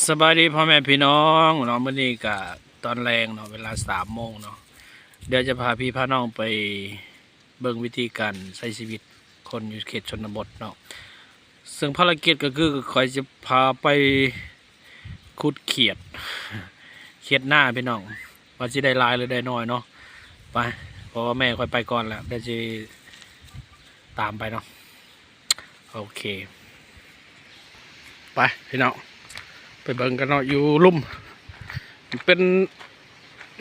สบายดีพ่อแม่พี่น้องเนาะมื่อนี้ก็ตอนแรงเนาะเวลาสามโมงเนาะเดี๋ยวจะพาพี่พาน้องไปเบิ่งวิธีการใช้ชีวิตคนอยู่เขตชนบทเนาะซึ่งภารกิจก็คือคอยจะพาไปขุดเขียด เขียดหน้าพี่น้องว่าจะได้ลายหรือได้น้อยเนาะไปเพราะว่าแม่คอยไปก่อนแล้วเดี๋ยวจะตามไปเนาะโอเค ไปพี่น้อง ไปเบิ่งกันเนาะอยู่ลุ่ม เป็น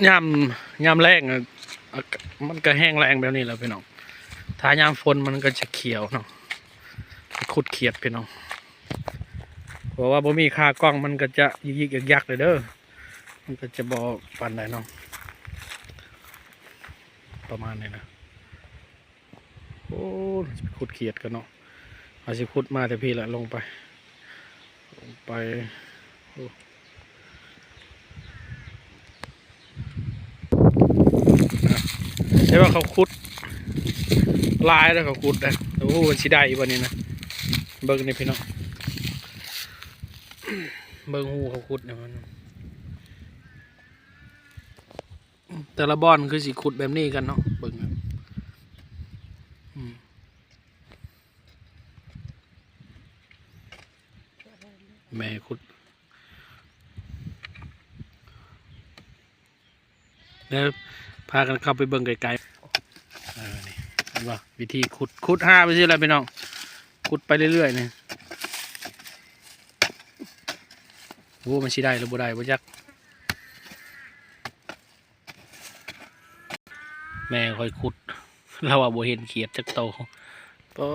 ยามยามแรงอะมันก็แห้งแรงแบบนี้แหล้วพี่น้องถ้ายามฝนมันก็จะเขียวเนาะขุดเขียดพี่น้องเพราะว่าบ่มีค่ากล้องมันก็จะยิกๆยักเลยเด้อมันก็จะบอปันได้เนาะประมาณนี้นะโอ้ขุดเขียดกันเนาะอาสิขุดมาแต่พี่ละลงไปลงไป ใช่ว่าเขาคุดลายแล้วเขาคุดนะโอ้โหมันสิได้อีกวันนี้นะเบิ่งนี่พี่น้องเบิ่งหูเขาคุดเนี่ยมันแต่ละบอนคือสิขุดแบบนี้กันเนาะเบิ่งครับอืมแม่ขุด แล้วพากันเข้าไปเบิ่งไกลๆเออนี่เห็นป่วิธีขุดขุดห้าไปสิอะไรพี่น้องขุดไปเรื่อยๆเนี่ยโอ้มันสิได้หรือบ่ได้บ่จักแม่คอยขุดเราว่าบ่เห็นเขียดจักโตก็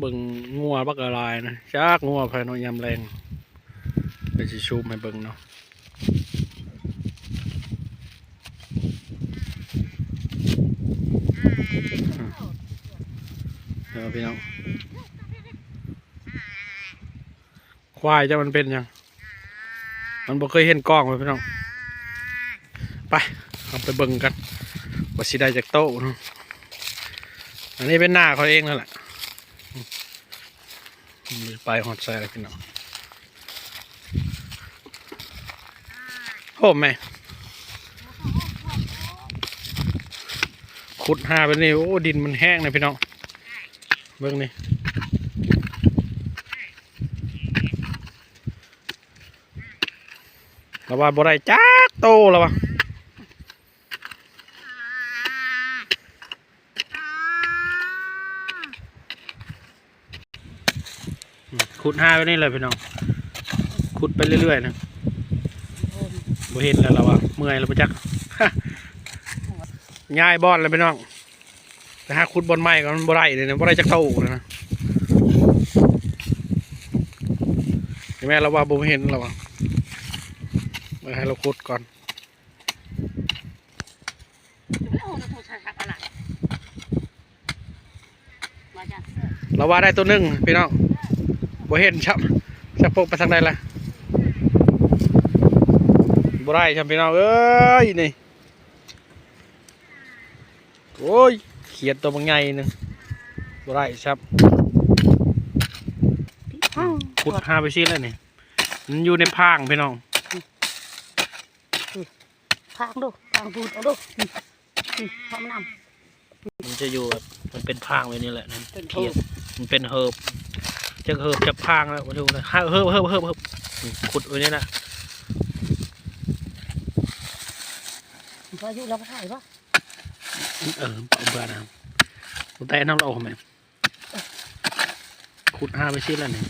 เบิ่งงัวบักอะไรนะจักงัวภายในยามแรงเดี๋ยวสิชูมให้เบิ่งเนาะเดี๋ยว พี่น้อง ควายจะมันเป็นยัง มันบ่เคยเห็นกล้องเลยพี่น้อง ไปเอาไปเบิ่งกันว่าสิได้จากโต๊ะนอันนี้เป็นหน้าเขาเองนั่นแหละไปหอดใส่อะไรพี่น้องโอ้แม่ขุดหาไปนี่โอ้ดินมันแห้งเลยพี่น้อง เบิ่งนี่ระว่าบ่ได้จักโตแล้ววะขุดห้าไปนี่เลยพี่น้องขุดไปเรื่อยๆนะบ่เห็นแล้วเราอะเมื่อยแล้วปจักง่ายบอนเลยพี่น้อง แต่หาขุดบอนไม้ก็มันบ่ได้เลยนะบ่ได้จักเท่าเลยนะเห็นไหมเราว่าบ่เห็นเราอะมาให้เราขุดก่อนเราว่าได้ตัวหนึ่งพี่น้องบ่เห็นชับชับพกไปทางใดล่ะบ่ได้ชับพี่น้องเอ้ยนี่โอ้ย เขียดตัวบางใหญ่หนึงบ่ได้ชับขุดหาไปซิแล้วนี่มันอยู่ในพางพี่น้องทางดูทางพูดเอาดูทำน้มันจะอยู่แบบมันเป็นพางไว้นี่แหละนั่นำเป็นเขีเขียยดมันเป็นเฮิบจะเฮิบจะพางแล้วมาดูนะเฮิบเฮิบเฮิบเฮิบเฮิบอืมขุดไว้นี่นะพออยู่แล้วก็ถ่ายปะ เออเอาเบื่อนะแต่น้ำเราเอาไมขุดห้าไปชิ้นแล้วเนี่ย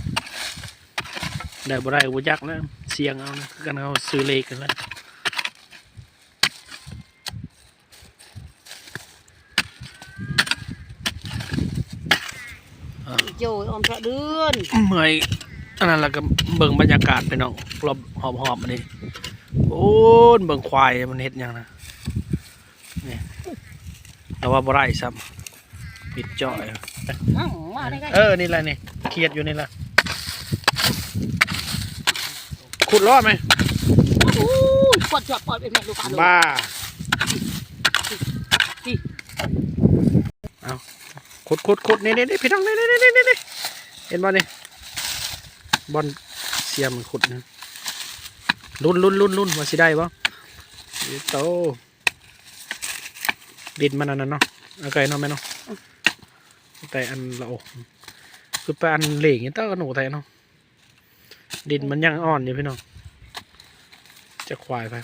ได้บ่ได้บ่ยักแล้วเสียงเอานะคือกันเอาซื้อเลขกันแล้วโจยอมพระเดือนเมื่อยอันนั้นแล้วก็เบิ่งบรรยากาศไปน้องรอบหอบๆอันนี้โอ้ยเบิ่งควายมันเฮ็ดยังนะ แต่ว่าบ่ได้ซ้ำปิดจ่อยมาได้ไงเออ นี่แหละนี่เครียดอยู่นี่แหละขุดรอดไหมโอ้ยปวดจับปวดเป็นแม่ลูกค้าบ้าเอาขุดขุดขุดนี่นี่นี่พี่น้องนี่นี่นี่นี่นี่เห็นบ่นี่บอลเสียมมันขุดนะลุ้นลุ้นลุ้นลุ้นว่าสิได้บ่อีโต ดินมันอันนั้นเนาะเอาไก่เนาะแม่เนาะแต่อันละโอกคือไปอันเหล่งนี่เต้ากันหนูแต่เนาะดินมันยังอ่อนอยู่พี่น้องจะควายไป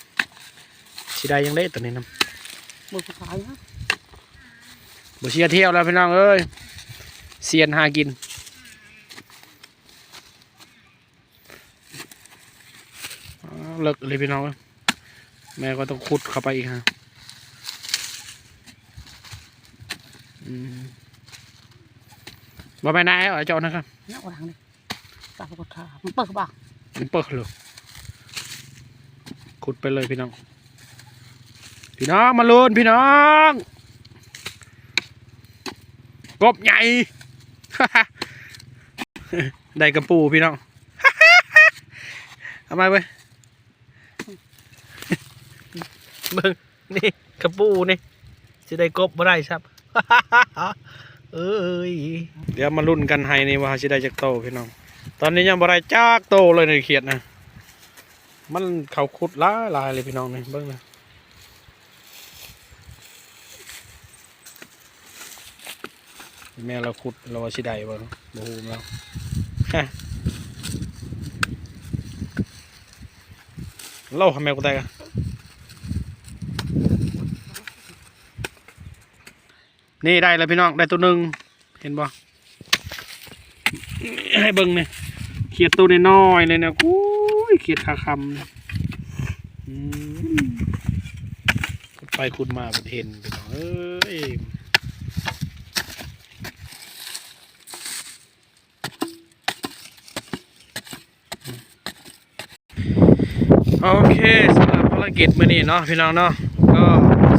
สิได้ยังได้ตัวนี้นํมือขายนะบ่เชียเที่ยวแล้วพี่น้องเอ้ยเซียนหากินอ้าวเลิกเลยพี่น้องเอ้ยแม่ก็ต้องขุดเข้าไปอีกฮะอืม บ่ไปไหนเอาไอ้เจ้านะครับเนี่ยเอาหลังเลยตาปกติมันเปิดบ้างมันเปิดเลยขุดไปเลยพี่น้อง พี่น้องมาลุนพี่น้อง กบใหญ่ ได้กระปูพี่น้อง เอามาไปเบิ่งนี่กระปูนี่จะได้กบบ่ได้ครับ เอ้ยเดี๋ยวมาลุ้นกันให้นี่ว่าจะได้จากโตพี่น้อง ตอนนี้ยังบ่ได้จากโตเลยในเขียดนะ มันเขาขุดหลาลายเลยพี่น้องนี่เบิ่งนะแม่เราขุดเราว่าสิได้บ่บ่ฮู้แล้วเล่าทำไมกูได้กัน นี่ได้แล้วพี่น้องได้ตัวหนึ่งเห็นบ่ให้เบิ่งนี่ยเขียดตัวน้อยเลยเนี่ยอุ้ยเขียดขาคำเนี่ยอืมขุดไปขุดมาบนเห็นพี่น้องเอ้ยโอเคสำหรับภารกิจมื้อนี้เนาะพี่น้องเนาะก็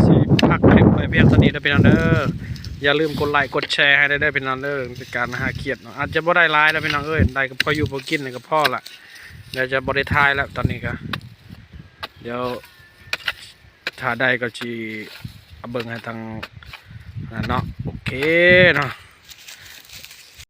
สิพักคลิปไปเพียงเท่านี้นะพี่น้องเด้อ อย่าลืมกดไลค์กดแชร์ให้ได้ได้เป็นน้องเด้อเป็นการหาเกียรติเนาะอาจจะบ่ได้ร้ายแล้วเป็นน้องเอ้ยได้ก็พออยู่พอกินนี่ก็พอละเดี๋ยวจะบริทายแล้วตอนนี้ก็เดี๋ยวถ้าได้ก็จีเอาเบิ่งให้ทางเนาะโอเคเนาะ